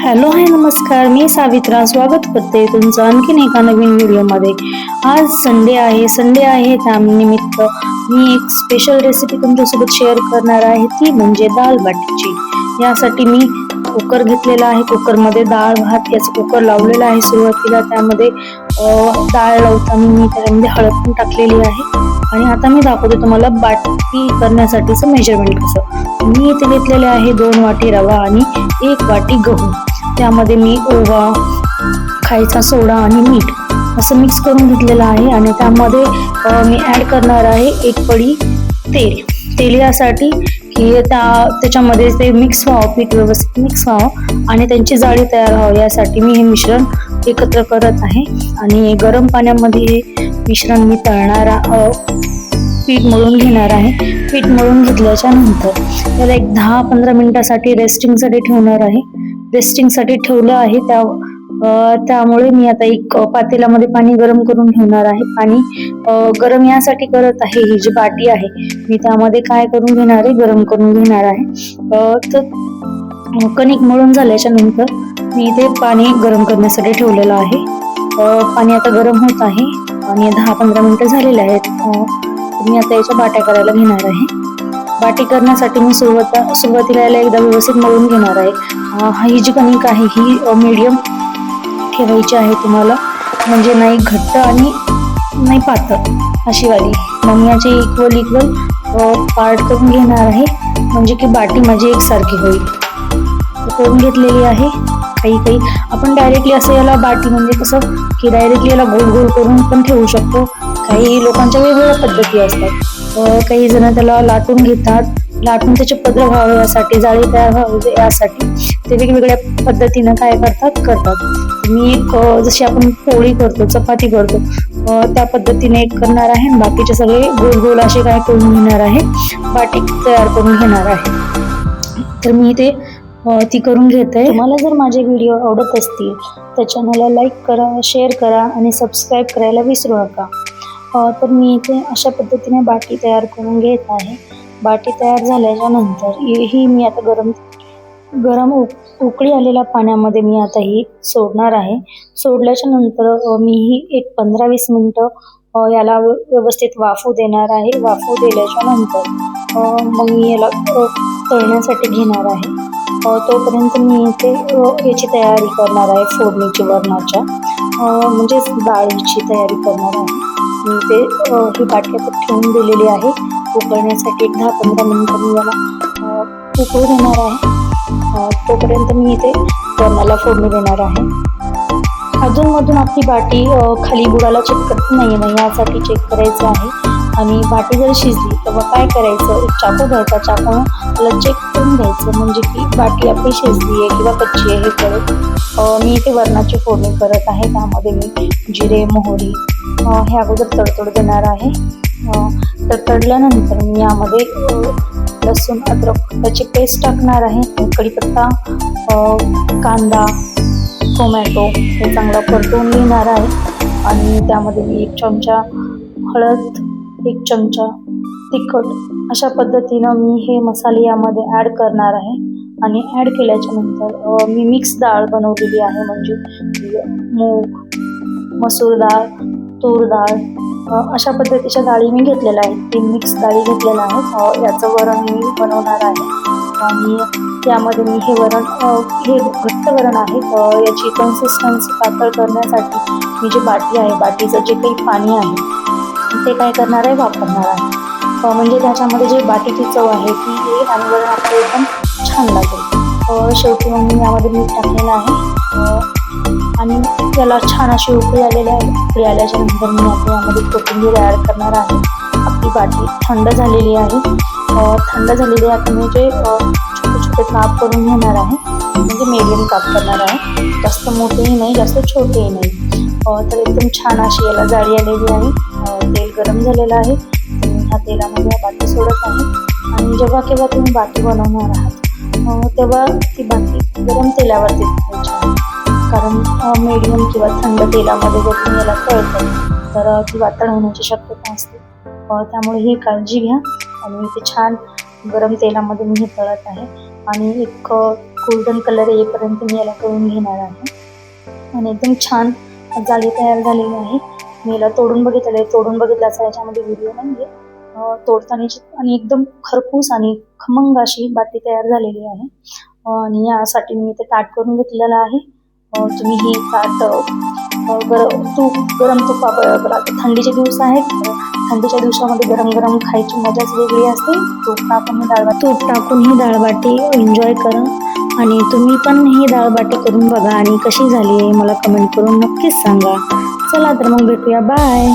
Hello hi नमस्कार. मी सावित्रा. स्वागत करते तुमचं आणखीन एका नवीन व्हिडिओमध्ये. आज संडे आहे. संडे आहे त्यानिमित्त मी एक स्पेशल रेसिपी तुमच्यासोबत शेअर करणार आहे. ती म्हणजे दाल बाटीची. यासाठी मी कुकर घेतलेला आहे. कुकरमध्ये डाळ भात याचं कुकर लावलेला आहे सुरुवातीला. त्यामध्ये डाळ लावताना मी त्याच्यामध्ये हळद पण टाकलेली आहे. आणि आता मी दाखवते तुम्हाला बाटी करण्यासाठीचं मेजरमेंट कसं. मी इथे घेतलेले आहे दोन वाटी रवा आणि एक वाटी गहू. त्यामध्ये मी ओवा खायचा सोडा आणि मीठ असं मिक्स करून घेतलेलं आहे आणि त्यामध्ये मी ॲड करणार आहे एक पडी तेल. तेल यासाठी की त्या त्याच्यामध्ये ते मिक्स व्हावं पीठ व्यवस्थित मिक्स व्हावं आणि त्यांची जाळी तयार व्हावं. यासाठी मी हे मिश्रण एकत्र करत आहे आणि गरम पाण्यामध्ये हे मिश्रण मी तळणारा पीठ मळून घेणार आहे. पीठ मळून घेतल्याच्या नंतर त्याला एक दहा पंधरा मिनिटासाठी रेस्टिंगसाठी ठेवणार आहे. वेस्टिंगसाठी ठेवलं आहे. त्या त्यामुळे मी आता एक पातेल्यामध्ये पाणी गरम करून ठेवणार आहे. पाणी गरम यासाठी करत आहे ही जी बाटी आहे मी त्यामध्ये काय करून घेणार आहे? गरम करून घेणार आहे. तर कणिक मळून झाल्याच्यानंतर मी इथे पाणी गरम करण्यासाठी ठेवलेलं आहे. पाणी आता गरम होत आहे. आणि दहा पंधरा मिनिटं झालेले आहेत. मी आता याच्या बाट्या करायला घेणार आहे. बाटी करण्यासाठी मी सुरुवात सुरुवातीला याला एकदा व्यवस्थित मळून घेणार आहे. ही जी कणिक आहे ही मीडियम ठेवायची आहे तुम्हाला. म्हणजे नाही घट्ट आणि नाही पातळ अशी वाली. मग याचे इक्वल इक्वल पार्ट करून घेणार आहे. म्हणजे की बाटी माझी एकसारखी होईल. करून घेतलेली आहे? काही काही. आपण डायरेक्टली असं याला बाटी म्हणजे कसं की डायरेक्टली याला गोल गोल करून पण ठेवू शकतो. काही लोकांच्या वेगवेगळ्या पद्धती असतात. काही जण त्याला लाटून घेतात. लाटून त्याचे पत्र व्हावे यासाठी जाळी तयार व्हावी यासाठी ते वेगवेगळ्या पद्धतीनं काय करतात? करतात. मी एक जशी आपण पोळी करतो चपाती करतो त्या पद्धतीने एक करणार आहे. बाकीचे सगळे गोल गोल असे काय करून घेणार आहे. बाटी तयार करून घेणार आहे. तर मी ते ती करून घेते. तुम्हाला जर माझे व्हिडिओ आवडत असतील तर चॅनलला लाईक करा शेअर करा आणि सबस्क्राईब करायला विसरू नका. तर मी इथे अशा पद्धतीने बाटी तयार करून घेत आहे. बाटी तयार झाल्याच्यानंतर ही मी आता गरम गरम उक उकळी आलेल्या पाण्यामध्ये मी आता ही सोडणार आहे. सोडल्याच्या नंतर मी ही एक पंधरा वीस मिनटं याला व्यवस्थित वाफू देणार आहे. वाफू दिल्याच्या नंतर मग मी याला तळण्यासाठी घेणार आहे. तोपर्यंत मी इथे याची तयारी करणार आहे फोडणीची वरणाच्या म्हणजेच डाळीची तयारी करणार आहे. मी ते ही ही बाटल्यात ठेवून दिलेली आहे. उकळण्यासाठी एक दहा पंधरा मिनिटं मी याला उकळू देणार आहे. तोपर्यंत मी इथे वरणाला फोडणी देणार आहे. अधूनमधून आपली बाटी खाली बुडाला चिटकत नाही ना यासाठी चेक करायचं आहे. आणि बाटी जर शिजली तर मग काय करायचं? एक चाकू घ्यायचा. चाकून त्याला चेक करून घ्यायचं. म्हणजे की बाटी आपली शिजली आहे किंवा कच्ची आहे हे करत मी इथे वरणाची फोडणी करत आहे. त्यामध्ये मी जिरे मोहरी हे अगोदर तडतड देणार आहे. तर तडल्यानंतर मी यामध्ये लसूण अद्रक त्याची पेस्ट टाकणार आहे. कढीपत्ता कांदा टोमॅटो हे चांगलं परतवून घेणार आहे. आणि त्यामध्ये मी एक चमचा हळद एक चमचा तिखट अशा पद्धतीनं मी हे मसाले यामध्ये ॲड करणार आहे. आणि ॲड केल्याच्यानंतर मी मिक्स डाळ बनवलेली आहे. म्हणजे मूग मसूर डाळ तूर डाळ अशा पद्धतीच्या डाळी मी घेतलेल्या आहेत. ती मिक्स डाळी घेतलेल्या आहेत. याचं वरण मी बनवणार आहे. आणि त्यामध्ये मी हे वरण हे घट्ट वरण आहे. याची कन्सिस्टन्सी पातळ करण्यासाठी मी जी बाटी आहे बाटीचं जे काही पाणी आहे ते काय करणार आहे वापरणार आहे. म्हणजे त्याच्यामध्ये जी बाकीची चव आहे ती येईल आणि वरण आपल्याला एकदम छान लागेल. शेवटी मग मी यामध्ये मीठ टाकलेलं आहे. आणि त्याला छान अशी उकळी आलेली आहे. उकळी आल्याच्यानंतर मी आता यामध्ये कोथिंबीर ॲड करणार आहे. आपली बाटी थंड झालेली आहे. थंड झालेली आहे आता मी जे छोटे छोटे काप करून घेणार आहे. म्हणजे मीडियम काप करणार आहे. जास्त मोठेही नाही जास्त छोटेही नाही. तर एकदम छान अशी याला जाळी आलेली आहे. तेल गरम झालेलं आहे. ह्या तेलामध्ये हा बाटी सोडत आहे. आणि जेव्हा केव्हा तुम्ही बाटी बनवणार आहात तेव्हा ती बाटी गरम तेलावरती ठेवायची. कारण मीडियम किंवा थंड तेलामध्ये जर तुम्ही याला तळतं तर ती वातड होण्याची शक्यता असते. त्यामुळे ही काळजी घ्या. आणि ते छान गरम तेलामध्ये मी हे तळत आहे. आणि एक गोल्डन कलर येईपर्यंत मी याला करून घेणार आहे. आणि एकदम छान जाळी तयार झालेली आहे. मी याला तोडून बघितलं आहे. तोडून बघितल्याचा याच्यामध्ये व्हिडिओ नाही आहे तोडतानाची आणि एकदम खरपूस आणि खमंग अशी बाटी तयार झालेली आहे. आणि यासाठी मी इथे ताट करून घेतलेलं आहे. तुम्ही ही ताट गरम तूप गरम तुपाबरोबर थंडीचे दिवस आहेत. थंडीच्या दिवसामध्ये गरम गरम खायची मजाच वेगळी असते. तूप टाकून ही डाळ तूप टाकून ही डाळबाटी एन्जॉय करा. आणि तुम्ही पण ही डाळबाटी करून बघा आणि कशी झाली आहे मला कमेंट करून नक्कीच सांगा. चला तर मग भेटूया. बाय